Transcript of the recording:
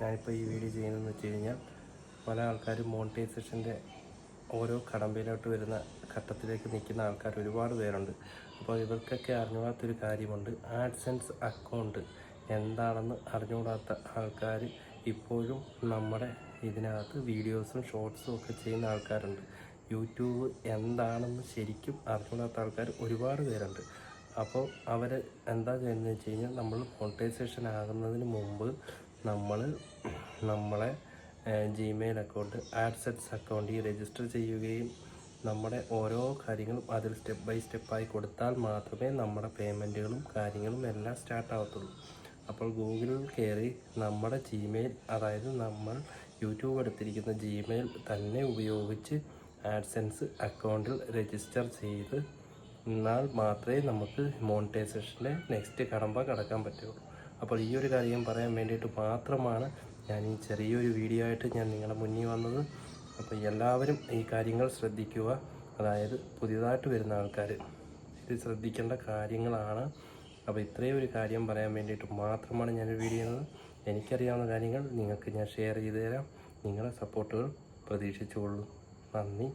ഞാനിപ്പോൾ ഈ വീഡിയോ ചെയ്യുന്നതെന്ന് വെച്ച് കഴിഞ്ഞാൽ പല ആൾക്കാരും മോണിറ്റൈസേഷന്റെ ഓരോ കടമ്പയിലോട്ട് വരുന്ന ഘട്ടത്തിലേക്ക് നിൽക്കുന്ന ആൾക്കാർ ഒരുപാട് പേരുണ്ട്. അപ്പോൾ ഇവർക്കൊക്കെ അറിഞ്ഞുകൂടാത്തൊരു കാര്യമുണ്ട്. ആഡ്സെൻസ് അക്കൗണ്ട് എന്താണെന്ന് അറിഞ്ഞുകൂടാത്ത ആൾക്കാർ ഇപ്പോഴും നമ്മുടെ ഇതിനകത്ത് വീഡിയോസും ഷോർട്സും ഒക്കെ ചെയ്യുന്ന ആൾക്കാരുണ്ട്. യൂട്യൂബ് എന്താണെന്ന് ശരിക്കും അറിഞ്ഞുകൂടാത്ത ആൾക്കാർ ഒരുപാട് പേരുണ്ട്. അപ്പോൾ അവർ എന്താ ചെയ്യുന്നത് വെച്ച് കഴിഞ്ഞാൽ നമ്മൾ മോണിറ്റൈസേഷൻ ആകുന്നതിന് മുമ്പ് നമ്മൾ നമ്മളെ ജിമെയിൽ അക്കൗണ്ട് ആഡ്സെറ്റ്സ് അക്കൗണ്ടിൽ രജിസ്റ്റർ ചെയ്യുകയും നമ്മുടെ ഓരോ കാര്യങ്ങളും അതിൽ സ്റ്റെപ്പ് ബൈ സ്റ്റെപ്പായി കൊടുത്താൽ മാത്രമേ നമ്മുടെ പേയ്മെന്റുകളും കാര്യങ്ങളും എല്ലാം സ്റ്റാർട്ട് ആവത്തുള്ളൂ. അപ്പോൾ ഗൂഗിളിൽ കയറി നമ്മുടെ ജിമെയിൽ അതായത് നമ്മൾ യൂട്യൂബ് എടുത്തിരിക്കുന്ന ജിമെയിൽ തന്നെ ഉപയോഗിച്ച് ആഡ്സെൻസ് അക്കൗണ്ടിൽ രജിസ്റ്റർ ചെയ്ത് എന്നാൽ മാത്രമേ നമുക്ക് മോണിറ്റൈസേഷന്റെ നെക്സ്റ്റ് കടമ്പ കടക്കാൻ പറ്റുള്ളൂ. അപ്പോൾ ഈ ഒരു കാര്യം പറയാൻ വേണ്ടിയിട്ട് മാത്രമാണ് ഞാൻ ഈ ചെറിയൊരു വീഡിയോ ആയിട്ട് ഞാൻ നിങ്ങളുടെ മുന്നിൽ വന്നത്. അപ്പോൾ എല്ലാവരും ഈ കാര്യങ്ങൾ ശ്രദ്ധിക്കുക. അതായത് പുതിയതായിട്ട് വരുന്ന ആൾക്കാർ ഇത് ശ്രദ്ധിക്കേണ്ട കാര്യങ്ങളാണ്. അപ്പോൾ ഇത്രയും ഒരു കാര്യം പറയാൻ വേണ്ടിയിട്ട് മാത്രമാണ് ഞാൻ വീഡിയോ ചെയ്യുന്നത് എനിക്കറിയാവുന്ന കാര്യങ്ങൾ നിങ്ങൾക്ക് ഞാൻ ഷെയർ ചെയ്തു തരാം നിങ്ങളുടെ സപ്പോർട്ടുകൾ പ്രതീക്ഷിച്ചുകൊള്ളൂ. നന്ദി.